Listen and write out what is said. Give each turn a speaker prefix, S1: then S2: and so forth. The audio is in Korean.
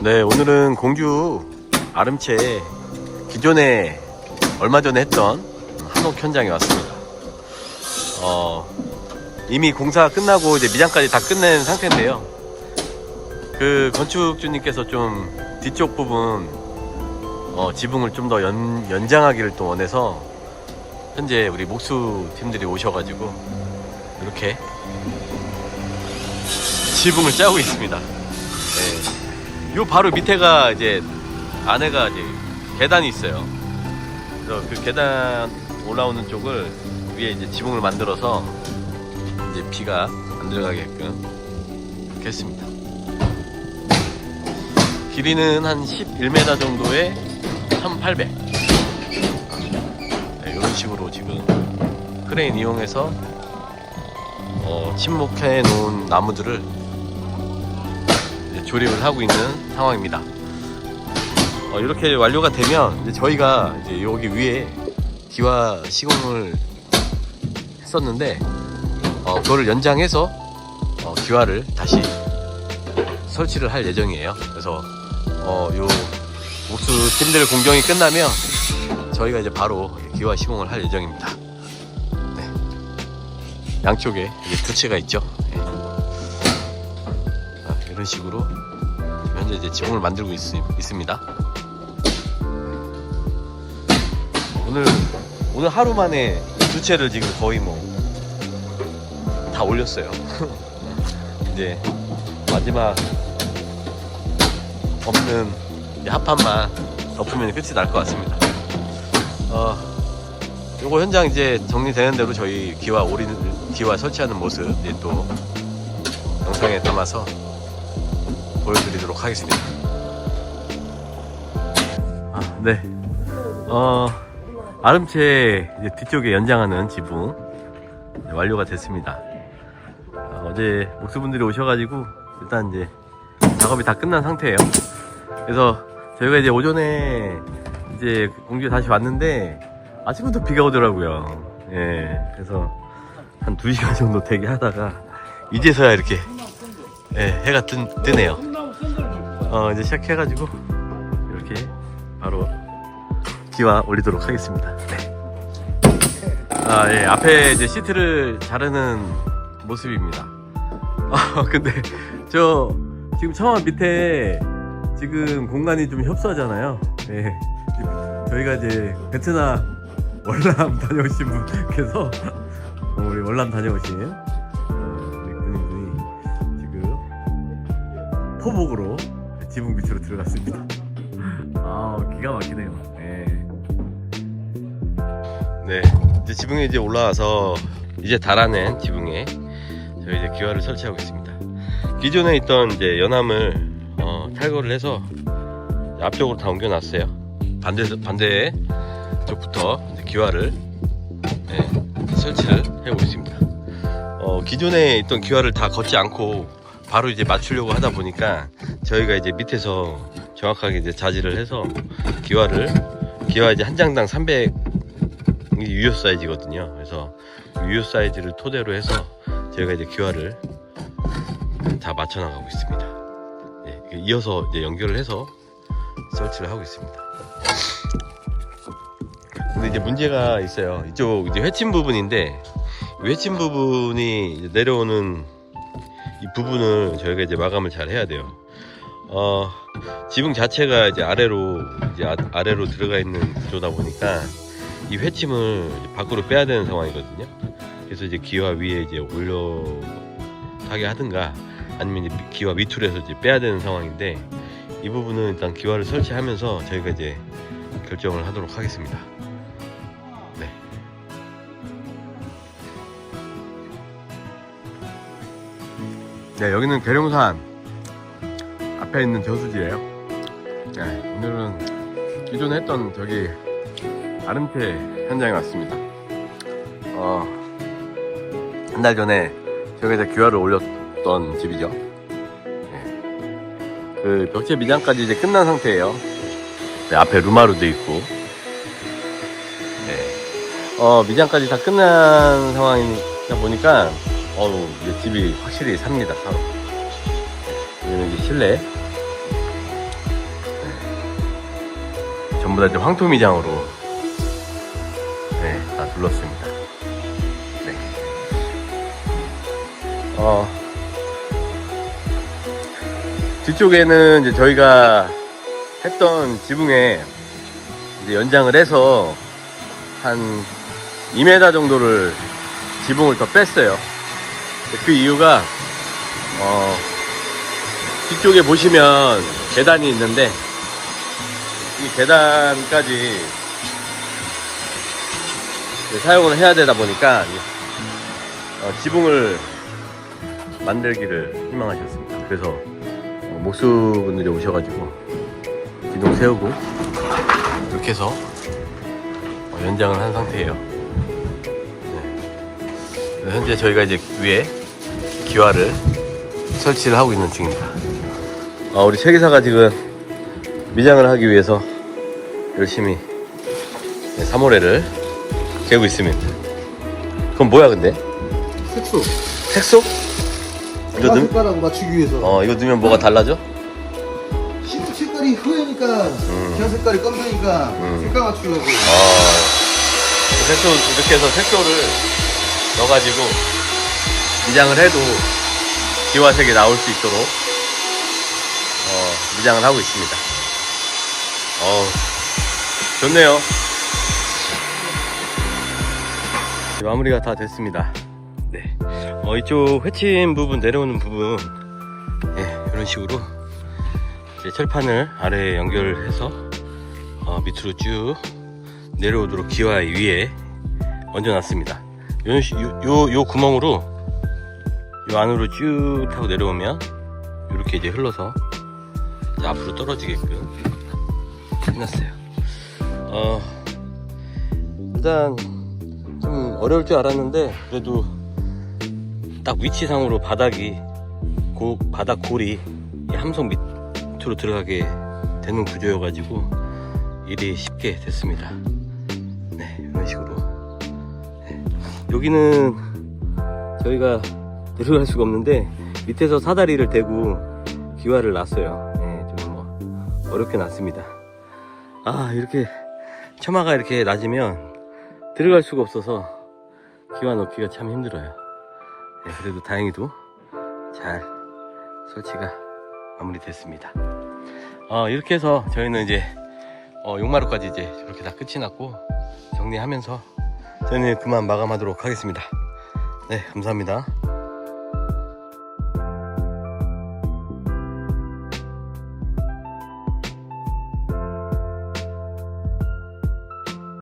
S1: 네, 오늘은 공주 아름채 기존에 얼마 전에 했던 한옥 현장에 왔습니다. 어, 이미 공사 끝나고 이제 미장까지 다 끝낸 상태인데요. 그 건축주님께서 좀 뒤쪽 부분 어, 지붕을 좀 더 연장하기를 또 원해서 현재 우리 목수 팀들이 오셔가지고 이렇게 지붕을 짜고 있습니다. 네. 요 바로 밑에가 이제 안에가 이제 계단이 있어요. 그래서 그 계단 올라오는 쪽을 위에 이제 지붕을 만들어서 이제 비가 안 들어가게끔 이렇게 했습니다. 길이는 한 11m 정도에 1800. 네, 이런 식으로 지금 크레인 이용해서 어, 침묵해 놓은 나무들을 조립을 하고 있는 상황입니다. 어, 이렇게 완료가 되면 이제 저희가 이제 여기 위에 기와 시공을 했었는데 어, 그거를 연장해서 어, 기와를 다시 설치를 할 예정이에요. 그래서 어, 요 옥수 팀들 공정이 끝나면 저희가 이제 바로 기와 시공을 할 예정입니다. 네. 양쪽에 이게 두 채가 있죠. 네. 아, 이런 식으로 현재 이제 지붕을 만들고 있, 있습니다. 오늘 오늘 하루 만에 두 채를 지금 거의 뭐 다 올렸어요. 이제 마지막 이제 합판만 덮으면 끝이 날 것 같습니다. 어, 요거 현장 이제 정리되는 대로 저희 기와 오리 기와 설치하는 모습 또 영상에 담아서 보여드리도록 하겠습니다. 아, 네. 어, 아름채 이제 뒤쪽에 연장하는 지붕 완료가 됐습니다. 어, 어제 목수분들이 오셔가지고 일단 이제 작업이 다 끝난 상태예요. 그래서 저희가 이제 오전에 이제 공주에 다시 왔는데 아침부터 비가 오더라고요. 예, 그래서 한 2시간 정도 대기 하다가 이제서야 이렇게 예, 해가 뜬, 뜨네요. 어, 이제 시작해가지고 이렇게 바로 기와 올리도록 하겠습니다. 네. 아, 예, 앞에 이제 시트를 자르는 모습입니다. 아, 근데 저 지금 처음 밑에 지금 공간이 좀 협소하잖아요. 예. 저희가 이제 베트남 월남 다녀오신 분께서 어, 우리 월남 다녀오신 어, 우리 군인분이 지금 포복으로 지붕 밑으로 들어갔습니다. 아 기가 막히네요. 네. 네, 이제 지붕에 이제 올라와서 이제 달아낸 지붕에 저희 이제 기와를 설치하고 있습니다. 기존에 있던 이제 연암을 어, 탈거를 해서 앞쪽으로 다 옮겨놨어요. 반대 반대 쪽부터 기와를 네, 설치를 해오고 있습니다. 어, 기존에 있던 기와를 다 걷지 않고 바로 이제 맞추려고 하다 보니까 저희가 이제 밑에서 정확하게 이제 자질을 해서 기와를 기와 이제 한 장당 300 이게 유효 사이즈거든요. 그래서 유효 사이즈를 토대로 해서 저희가 이제 기와를 다 맞춰 나가고 있습니다. 예, 이어서 이제 연결을 해서 설치를 하고 있습니다. 근데 이제 문제가 있어요. 이쪽 이제 회침 부분인데 이 회침 부분이 내려오는 이 부분을 저희가 이제 마감을 잘 해야 돼요. 어, 지붕 자체가 이제 아래로 이제 아, 래로 들어가 있는 구조다 보니까 이 회침을 밖으로 빼야 되는 상황이거든요. 그래서 이제 기와 위에 이제 올려 타게 하든가 아니면 이제 기와 밑으로 해서 이제 빼야 되는 상황인데 이 부분은 일단 기와를 설치하면서 저희가 이제 결정을 하도록 하겠습니다. 네, 여기는 계룡산 앞에 있는 저수지예요. 네, 오늘은 기존에 했던 저기 아름태 현장에 왔습니다. 어, 한 달 전에 저기다 규화를 올렸던 집이죠. 네. 그 벽체 미장까지 이제 끝난 상태예요. 네, 앞에 루마루도 있고. 네. 어, 미장까지 다 끝난 상황이다 보니까 어우, 이제 집이 확실히 삽니다, 삽. 여기는 이제 실내. 네. 전부 다 이제 황토미장으로, 네, 다 둘렀습니다. 네. 어, 뒤쪽에는 이제 저희가 했던 지붕에 이제 연장을 해서 한 2m 정도를 지붕을 더 뺐어요. 그 이유가 어, 뒤쪽에 보시면 계단이 있는데 이 계단까지 사용을 해야 되다 보니까 어, 지붕을 만들기를 희망하셨습니다. 그래서 어, 목수분들이 오셔가지고 기둥 세우고 이렇게 해서 어, 연장을 한 상태예요. 네. 현재 저희가 이제 위에 기와를 설치를 하고 있는 중입니다. 어, 우리 최기사가 지금 미장을 하기 위해서 열심히 네, 사모래를 개고 있습니다. 그건 뭐야 근데?
S2: 색소.
S1: 색소? 이거 넣,
S2: 색깔하고 맞추기 위해서.
S1: 어 이거 넣으면 뭐가 달라져?
S2: 시- 색깔이 흐으니까 저 색깔이 검정이니까
S1: 음.
S2: 색깔 맞추려고.
S1: 아, 색소 이렇게 해서 색소를 넣어가지고 미장을 해도 기와색이 나올 수 있도록 어, 미장을 하고 있습니다. 어, 좋네요. 마무리가 다 됐습니다. 네, 어, 이쪽 회침 부분 내려오는 부분, 예, 이런 식으로 이제 철판을 아래에 연결해서 어, 밑으로 쭉 내려오도록 기와 위에 얹어놨습니다. 요, 시- 요, 요, 요 구멍으로 요 안으로 쭉 타고 내려오면 이렇게 이제 흘러서 이제 앞으로 떨어지게끔 해놨어요. 어, 일단 좀 어려울 줄 알았는데 그래도 딱 위치상으로 바닥이 고, 바닥 골이 이 함성 밑으로 들어가게 되는 구조여가지고 일이 쉽게 됐습니다. 네, 이런 식으로. 네. 여기는 저희가 내려갈 수가 없는데 밑에서 사다리를 대고 기와를 놨어요. 네, 좀뭐 어렵게 놨습니다. 아, 이렇게 처마가 이렇게 낮으면 들어갈 수가 없어서 기와 넣기가 참 힘들어요. 네, 그래도 다행히도 잘 설치가 마무리됐습니다. 어, 이렇게 해서 저희는 이제 어, 용마루까지 이제 이렇게 다 끝이 났고 정리하면서 저는 그만 마감하도록 하겠습니다. 네, 감사합니다.